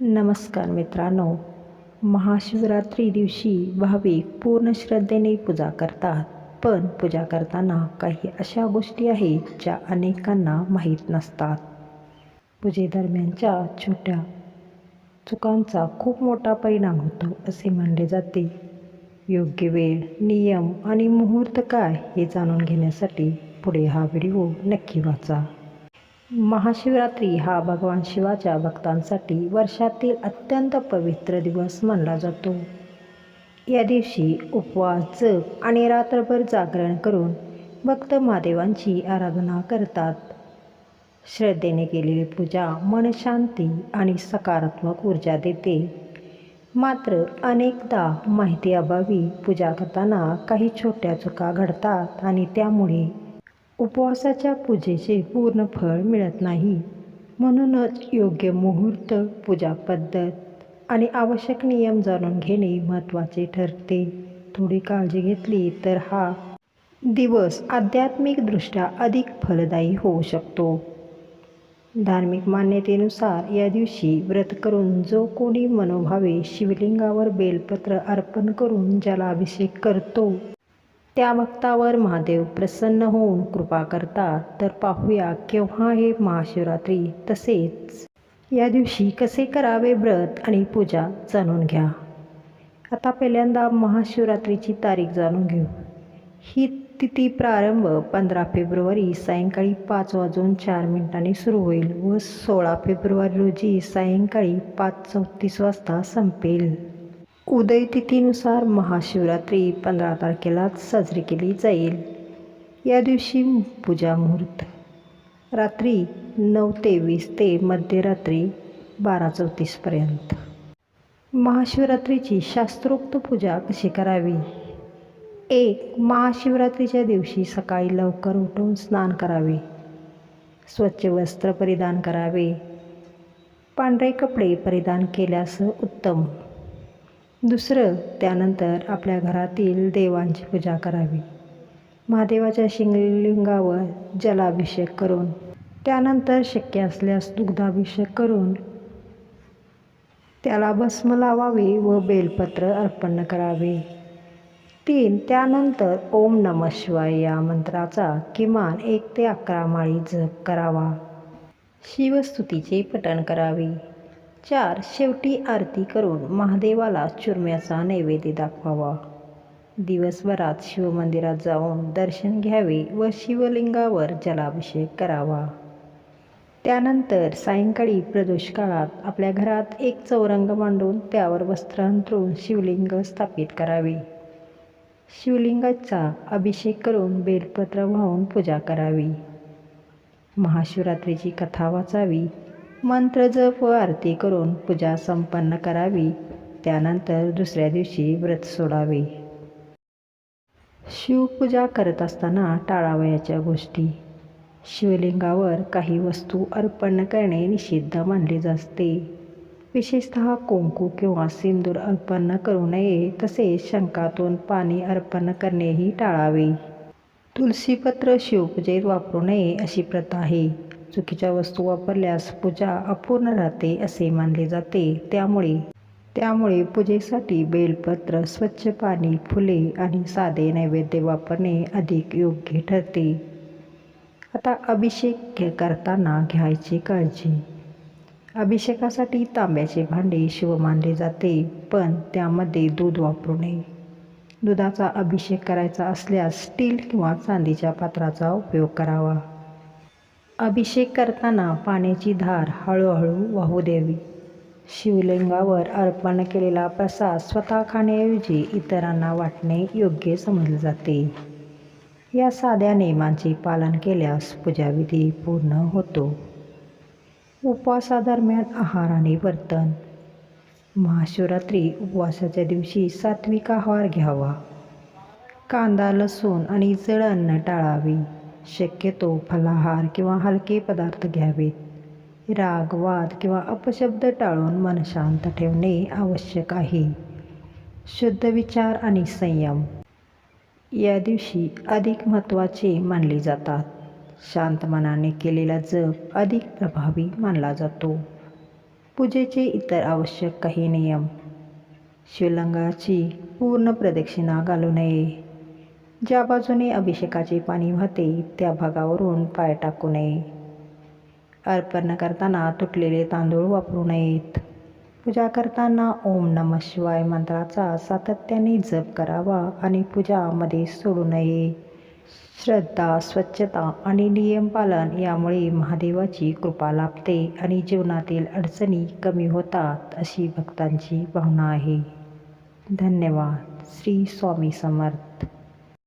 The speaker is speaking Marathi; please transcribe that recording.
नमस्कार मित्रांनो महाशिवरात्री दिवशी भाविक पूर्ण श्रद्धेने पूजा करतात. पण पूजा करताना काही अशा गोष्टी आहेत ज्या अनेकांना माहीत नसतात. पूजेदरम्यानच्या छोट्या चुकांचा खूप मोठा परिणाम होतो असे मानले जाते. योग्य वेळ नियम आणि मुहूर्त काय हे जाणून घेण्यासाठी पुढे हा व्हिडिओ नक्की वाचा. महाशिवरात्री हा भगवान शिवाच्या भक्तांसाठी वर्षातील अत्यंत पवित्र दिवस मानला जातो. या दिवशी उपवास जप आणि रात्रभर जागरण करून भक्त महादेवांची आराधना करतात. श्रद्धेने केलेली पूजा मनशांती आणि सकारात्मक ऊर्जा देते. मात्र अनेकदा माहिती अभावी पूजा करताना काही छोट्या चुका घडतात आणि त्यामुळे उपवासाच्या पूजेचे पूर्ण फळ मिळत नाही. म्हणूनच योग्य मुहूर्त पूजा पद्धत आणि आवश्यक नियम जाणून घेणे महत्त्वाचे ठरते. थोडी काळजी घेतली तर हा दिवस आध्यात्मिकदृष्ट्या अधिक फलदायी होऊ शकतो. धार्मिक मान्यतेनुसार या दिवशी व्रत करून जो कोणी मनोभावे शिवलिंगावर बेलपत्र अर्पण करून ज्याला अभिषेक करतो त्या भक्तावर महादेव प्रसन्न होऊन कृपा करतात. तर पाहूया केव्हा हे महाशिवरात्री तसेच. या दिवशी कसे करावे व्रत आणि पूजा जाणून घ्या. आता पहिल्यांदा महाशिवरात्रीची तारीख जाणून घेऊ. ही तिथी प्रारंभ पंधरा फेब्रुवारी सायंकाळी पाच वाजून चार मिनिटांनी सुरू होईल व सोळा फेब्रुवारी रोजी सायंकाळी पाच चौतीस वाजता संपेल. उदयतिथीनुसार महाशिवरात्री पंधरा तारखेलाच साजरी केली जाईल. या दिवशी पूजा मुहूर्त. रात्री नऊ ते वीस ते मध्यरात्री बारा चौतीसपर्यंत महाशिवरात्रीची शास्त्रोक्त पूजा कशी करावी? एक महाशिवरात्रीच्या दिवशी सकाळी लवकर उठून स्नान करावे. स्वच्छ वस्त्र परिधान करावे. पांढरे कपडे परिधान केल्यास उत्तम. दुसरं त्यानंतर आपल्या घरातील देवांची पूजा करावी. महादेवाच्या शिंगलिंगावर जलाभिषेक करून त्यानंतर शक्य असल्यास दुग्धाभिषेक करून त्याला भस्म लावावे व बेलपत्र अर्पण करावे. तीन त्यानंतर ओम नम शिवाय या मंत्राचा किमान एक ते अकरा माळी जप करावा. शिवस्तुतीचे पठण करावे. चार शेवटी आरती करून महादेवाला चुरम्याचा नैवेद्य दाखवावा. दिवसभरात शिवमंदिरात जाऊन दर्शन घ्यावे व शिवलिंगावर जलाभिषेक करावा. त्यानंतर सायंकाळी प्रदोष काळात आपल्या घरात एक चौरंग मांडून त्यावर वस्त्र अंतरून शिवलिंग स्थापित करावे. शिवलिंगाचा अभिषेक करून बेलपत्र वाहून पूजा करावी. महाशिवरात्रीची कथा वाचावी. मंत्र जप व आरती करून पूजा संपन्न करावी. त्यानंतर दुसऱ्या दिवशी व्रत सोडावे. शिवपूजा करत असताना टाळावयाच्या गोष्टी. शिवलिंगावर काही वस्तू अर्पण करणे निषिद्ध मानले जाते. विशेषत कुंकू किंवा सिंदूर अर्पण करू नये तसेच शंकातून पाणी अर्पण करणेही टाळावे. तुलसीपत्र शिवपूजेत वापरू नये अशी प्रथा आहे. चुकीच्या वस्तू वापरल्यास पूजा अपूर्ण राहते असे मानले जाते. त्यामुळे त्यामुळे पूजेसाठी बेलपत्र स्वच्छ पाणी फुले आणि साधे नैवेद्य वापरणे अधिक योग्य ठरते. आता अभिषेक करताना घ्यायची काळजी. अभिषेकासाठी तांब्याचे भांडे शिव मानले जाते पण त्यामध्ये दूध वापरू नये. दुधाचा अभिषेक करायचा असल्यास स्टील किंवा चांदीच्या पात्राचा उपयोग करावा. अभिषेक करताना पाण्याची धार हळूहळू वाहू द्यावी. शिवलिंगावर अर्पण केलेला प्रसाद स्वतः खाण्याऐवजी इतरांना वाटणे योग्य समजले जाते. या साध्या नियमांचे पालन केल्यास पूजाविधी पूर्ण होतो. उपवासादरम्यान आहार आणि वर्तन. महाशिवरात्री उपवासाच्या दिवशी सात्विक आहार घ्यावा. कांदा लसूण आणि जड अन्न टाळावे. शक्यतो फलाहार किंवा हलके पदार्थ घ्यावेत. रागवाद किंवा अपशब्द टाळून मन शांत ठेवणे आवश्यक आहे. शुद्ध विचार आणि संयम. या दिवशी अधिक महत्त्वाचे मानले जातात. शांत मनाने केलेला जप अधिक प्रभावी मानला जातो. पूजेचे इतर आवश्यक काही नियम. शिवलिंगाची पूर्ण प्रदक्षिणा घालू नये. ज्या बाजूने अभिषेकाचे पाणी वाहते त्या भागावरून पाय टाकू नये. अर्पण करताना तुटलेले तांदूळ वापरू नयेत. पूजा करताना ओम नम शिवाय मंत्राचा सातत्याने जप करावा आणि पूजामध्ये सोडू नये. श्रद्धा स्वच्छता आणि नियमपालन यामुळे महादेवाची कृपा लाभते आणि जीवनातील अडचणी कमी होतात अशी भक्तांची भावना आहे. धन्यवाद. श्री स्वामी समर्थ.